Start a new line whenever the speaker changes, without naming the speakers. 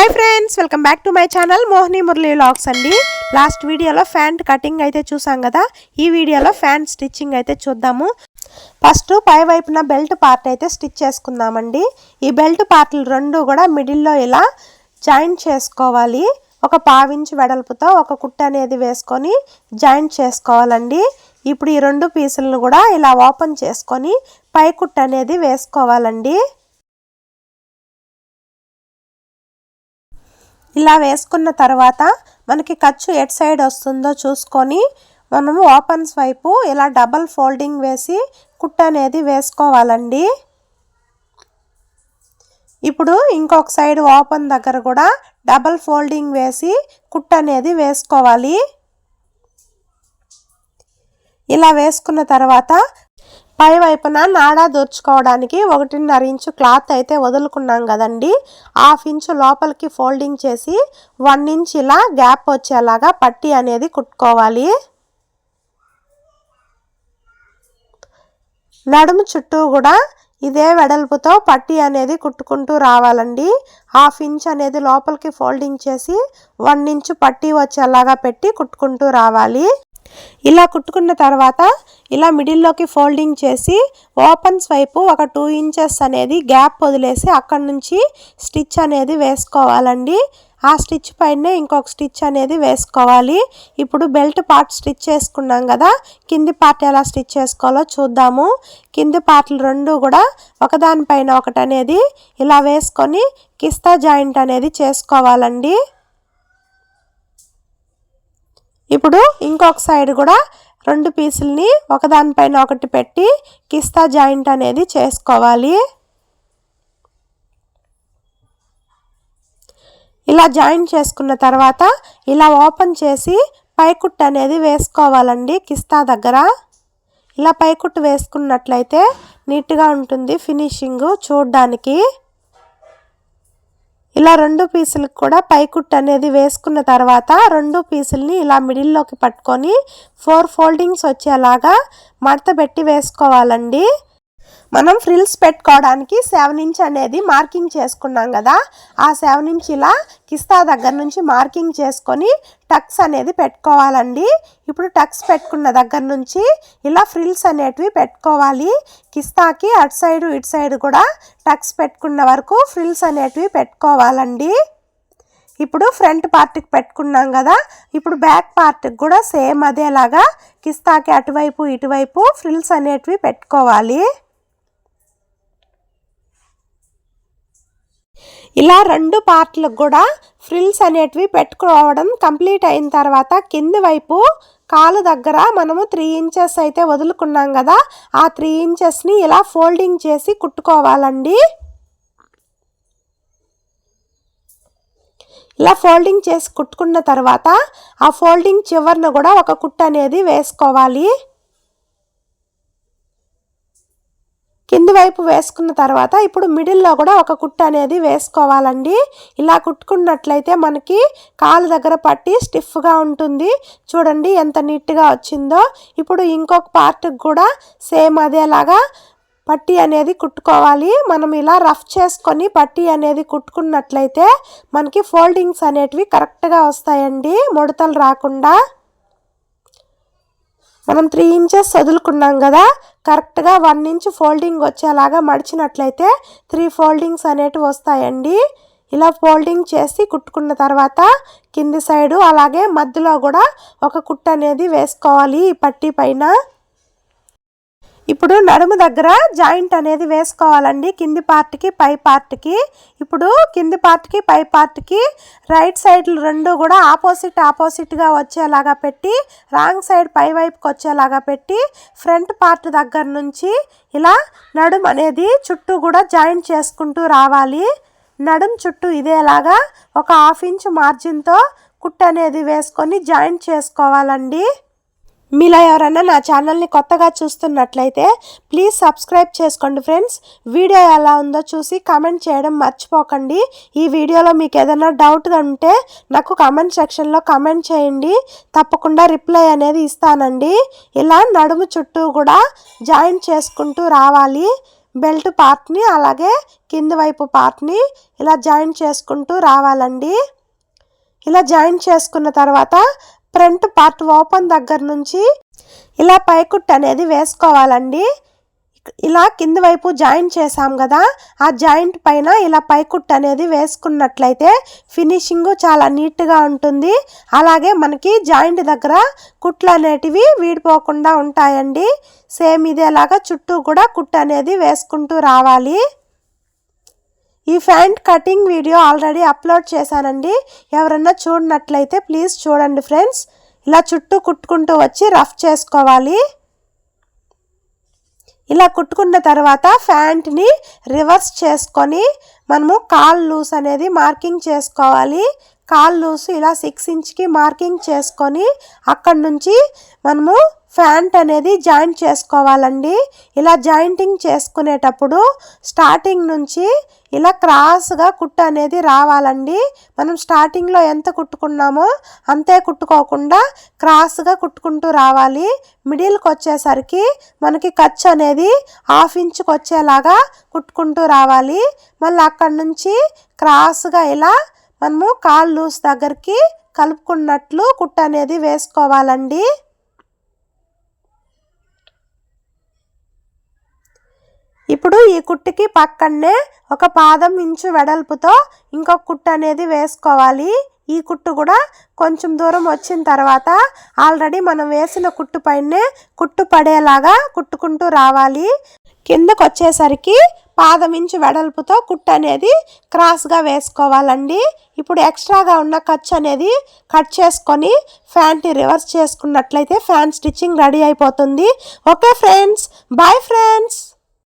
Hi friends welcome back to my channel Mohini Murali vlogs అండి. Last వీడియోలో pant cutting అయితే చూసాం కదా. ఈ వీడియోలో ఫ్యాంట్ స్టిచ్చింగ్ అయితే చూద్దాము. ఫస్ట్ పై వైపున బెల్ట్ పార్ట్ అయితే స్టిచ్ చేసుకుందామండి. ఈ బెల్ట్ పార్ట్లు రెండు కూడా మిడిల్లో ఇలా జాయింట్ చేసుకోవాలి. ఒక పావించి వెడల్పుతో ఒక కుట్ట అనేది వేసుకొని జాయింట్ చేసుకోవాలండి. ఇప్పుడు ఈ రెండు పీసులను కూడా ఇలా ఓపెన్ చేసుకొని పై కుట్ట అనేది వేసుకోవాలండి. ఇలా వేసుకున్న తర్వాత మనకి ఖర్చు ఎట్ సైడ్ వస్తుందో చూసుకొని మనము ఓపెన్స్ వైపు ఇలా డబల్ ఫోల్డింగ్ వేసి కుట్ట అనేది వేసుకోవాలండి. ఇప్పుడు ఇంకొక సైడ్ ఓపెన్ దగ్గర కూడా డబల్ ఫోల్డింగ్ వేసి కుట్ట అనేది వేసుకోవాలి. ఇలా వేసుకున్న తర్వాత పై వైపున నాడా దూర్చుకోవడానికి ఒకటిన్నర ఇంచు క్లాత్ అయితే వదులుకున్నాం కదండి. హాఫ్ ఇంచు లోపలికి ఫోల్డింగ్ చేసి వన్ ఇంచ్ ఇలా గ్యాప్ వచ్చేలాగా పట్టి అనేది కుట్టుకోవాలి. నడుము చుట్టూ కూడా ఇదే వెడల్పుతో పట్టి అనేది కుట్టుకుంటూ రావాలండి. హాఫ్ ఇంచ్ అనేది లోపలికి ఫోల్డింగ్ చేసి వన్ ఇంచు పట్టి వచ్చేలాగా పెట్టి కుట్టుకుంటూ రావాలి. ఇలా కుట్టుకున్న తర్వాత ఇలా మిడిల్లోకి ఫోల్డింగ్ చేసి ఓపెన్స్ వైపు ఒక టూ ఇంచెస్ అనేది గ్యాప్ వదిలేసి అక్కడ నుంచి స్టిచ్ అనేది వేసుకోవాలండి. ఆ స్టిచ్ పైనే ఇంకొక స్టిచ్ అనేది వేసుకోవాలి. ఇప్పుడు బెల్ట్ పార్ట్ స్టిచ్ చేసుకున్నాం కదా కింది పార్ట్ ఎలా స్టిచ్ చేసుకోవాలో చూద్దాము. కింది పార్ట్లు రెండు కూడా ఒకదానిపైన ఒకటి అనేది ఇలా వేసుకొని కిస్తా జాయింట్ అనేది చేసుకోవాలండి. ఇప్పుడు ఇంకొక సైడ్ కూడా రెండు పీసుల్ని ఒకదానిపైన ఒకటి పెట్టి కిస్తా జాయింట్ అనేది చేసుకోవాలి. ఇలా జాయింట్ చేసుకున్న తర్వాత ఇలా ఓపెన్ చేసి పైకుట్టు అనేది వేసుకోవాలండి కిస్తా దగ్గర. ఇలా పైకుట్టు వేసుకున్నట్లయితే నీట్గా ఉంటుంది ఫినిషింగ్ చూడ్డానికి. ఇలా రెండు పీసులకు కూడా పైకుట్టు అనేది వేసుకున్న తర్వాత రెండు పీసుల్ని ఇలా మిడిల్లోకి పట్టుకొని ఫోర్ ఫోల్డింగ్స్ వచ్చేలాగా మడత పెట్టి వేసుకోవాలండి. మనం ఫ్రిల్స్ పెట్టుకోవడానికి సెవెన్ ఇంచ్ అనేది మార్కింగ్ చేసుకున్నాం కదా ఆ సెవెన్ ఇంచ్ ఇలా కిస్తా దగ్గర నుంచి మార్కింగ్ చేసుకొని టక్స్ అనేది పెట్టుకోవాలండి. ఇప్పుడు టక్స్ పెట్టుకున్న దగ్గర నుంచి ఇలా ఫ్రిల్స్ అనేటివి పెట్టుకోవాలి. కిస్తాకి అటు సైడు ఇటు సైడ్ కూడా టక్స్ పెట్టుకున్న వరకు ఫ్రిల్స్ అనేటివి పెట్టుకోవాలండి. ఇప్పుడు ఫ్రంట్ పార్ట్కి పెట్టుకున్నాం కదా ఇప్పుడు బ్యాక్ పార్ట్కి కూడా సేమ్ అదేలాగా కిస్తాకి అటువైపు ఇటువైపు ఫ్రిల్స్ అనేటివి పెట్టుకోవాలి. ఇలా రెండు పార్ట్లకు కూడా ఫ్రిల్స్ అనేటివి పెట్టుకోవడం కంప్లీట్ అయిన తర్వాత కింది వైపు కాలు దగ్గర మనము త్రీ ఇంచెస్ అయితే వదులుకున్నాం కదా ఆ త్రీ ఇంచెస్ని ఇలా ఫోల్డింగ్ చేసి కుట్టుకోవాలండి. ఇలా ఫోల్డింగ్ చేసి కుట్టుకున్న తర్వాత ఆ ఫోల్డింగ్ చివరిన కూడా ఒక కుట్టు అనేది వేసుకోవాలి. కింది వైపు వేసుకున్న తర్వాత ఇప్పుడు మిడిల్లో కూడా ఒక కుట్టు అనేది వేసుకోవాలండి. ఇలా కుట్టుకున్నట్లయితే మనకి కాలు దగ్గర పట్టి స్టిఫ్గా ఉంటుంది. చూడండి ఎంత నీట్గా వచ్చిందో. ఇప్పుడు ఇంకొక పార్ట్కి కూడా సేమ్ అదేలాగా పట్టీ అనేది కుట్టుకోవాలి. మనం ఇలా రఫ్ చేసుకొని పట్టీ అనేది కుట్టుకున్నట్లయితే మనకి ఫోల్డింగ్స్ అనేటివి కరెక్ట్గా వస్తాయండి. ముడతలు రాకుండా. మనం త్రీ ఇంచెస్ వదులుకున్నాం కదా కరెక్ట్గా వన్ ఇంచ్ ఫోల్డింగ్ వచ్చేలాగా మడిచినట్లయితే త్రీ ఫోల్డింగ్స్ అనేటివి వస్తాయండి. ఇలా ఫోల్డింగ్ చేసి కుట్టుకున్న తర్వాత కింది సైడు అలాగే మధ్యలో కూడా ఒక కుట్టు అనేది వేసుకోవాలి ఈ పట్టీ పైన. ఇప్పుడు నడుము దగ్గర జాయింట్ అనేది వేసుకోవాలండి. కింది పార్ట్కి పై పార్ట్కి ఇప్పుడు కింది పార్ట్కి పై పార్ట్కి రైట్ సైడ్లు రెండు కూడా ఆపోజిట్ ఆపోజిట్గా వచ్చేలాగా పెట్టి రాంగ్ సైడ్ పై వైపుకి వచ్చేలాగా పెట్టి ఫ్రంట్ పార్ట్ దగ్గర నుంచి ఇలా నడుము అనేది చుట్టూ కూడా జాయింట్ చేసుకుంటూ రావాలి. నడుము చుట్టూ ఇదేలాగా ఒక హాఫ్ ఇంచ్ మార్జిన్తో కుట్ అనేది వేసుకొని జాయింట్ చేసుకోవాలండి. మీలో ఎవరైనా నా ఛానల్ని కొత్తగా చూస్తున్నట్లయితే ప్లీజ్ సబ్స్క్రైబ్ చేసుకోండి ఫ్రెండ్స్. వీడియో ఎలా ఉందో చూసి కామెంట్ చేయడం మర్చిపోకండి. ఈ వీడియోలో మీకు ఏదైనా డౌట్గా ఉంటే నాకు కామెంట్ సెక్షన్లో కామెంట్ చేయండి. తప్పకుండా రిప్లై అనేది ఇస్తానండి. ఇలా నడుము చుట్టూ కూడా జాయిన్ చేసుకుంటూ రావాలి. బెల్ట్ పార్ట్ని అలాగే కింది వైపు పార్ట్ని ఇలా జాయిన్ చేసుకుంటూ రావాలండి. ఇలా జాయిన్ చేసుకున్న తర్వాత ఫ్రంట్ పార్ట్ ఓపెన్ దగ్గర నుంచి ఇలా పైకుట్ అనేది వేసుకోవాలండి. ఇలా కింది వైపు జాయింట్ చేసాం కదా ఆ జాయింట్ పైన ఇలా పైకుట్ అనేది వేసుకున్నట్లయితే ఫినిషింగ్ చాలా నీట్గా ఉంటుంది. అలాగే మనకి జాయింట్ దగ్గర కుట్లు అనేటివి వీడిపోకుండా ఉంటాయండి. సేమ్ ఇదేలాగా చుట్టూ కూడా కుట్ అనేది వేసుకుంటూ రావాలి. ఈ pant cutting video already upload చేశానండి. ఎవరన్నా చూడనట్లయితే ప్లీజ్ చూడండి ఫ్రెండ్స్. ఇలా చుట్టూ కుట్టుకుంటూ వచ్చి రఫ్ చేసుకోవాలి. ఇలా కుట్టుకున్న తర్వాత ఫ్యాంట్ని రివర్స్ చేసుకొని మనము కాల్ లూస్ అనేది మార్కింగ్ చేసుకోవాలి. కాల్ ఇలా సిక్స్ ఇంచ్కి మార్కింగ్ చేసుకొని అక్కడి నుంచి మనము ఫ్యాంట్ అనేది జాయింట్ చేసుకోవాలండి. ఇలా జాయింటింగ్ చేసుకునేటప్పుడు స్టార్టింగ్ నుంచి ఇలా క్రాస్గా కుట్టు అనేది రావాలండి. మనం స్టార్టింగ్లో ఎంత కుట్టుకున్నామో అంతే కుట్టుకోకుండా క్రాస్గా కుట్టుకుంటూ రావాలి. మిడిల్కి వచ్చేసరికి మనకి ఖర్చు అనేది హాఫ్ ఇంచుకి వచ్చేలాగా కుట్టుకుంటూ రావాలి. మళ్ళీ అక్కడి నుంచి క్రాస్గా ఇలా మనము కాల్ లూస్ దగ్గరికి కలుపుకున్నట్లు కుట్ట అనేది వేసుకోవాలండి. ఇప్పుడు ఈ కుట్టుకి పక్కనే ఒక పాదం ఇంచు వెడల్పుతో ఇంకొక కుట్టు అనేది వేసుకోవాలి. ఈ కుట్టు కూడా కొంచెం దూరం వచ్చిన తర్వాత ఆల్రెడీ మనం వేసిన కుట్టు పైనే కుట్టు పడేలాగా కుట్టుకుంటూ రావాలి. కిందకు వచ్చేసరికి పాదమించి వెడల్పుతో కుట్ అనేది క్రాస్గా వేసుకోవాలండి. ఇప్పుడు ఎక్స్ట్రాగా ఉన్న ఖర్చు అనేది కట్ చేసుకొని ఫ్యాన్ని రివర్స్ చేసుకున్నట్లయితే ఫ్యాన్ స్టిచ్చింగ్ రెడీ అయిపోతుంది. Okay friends bye friends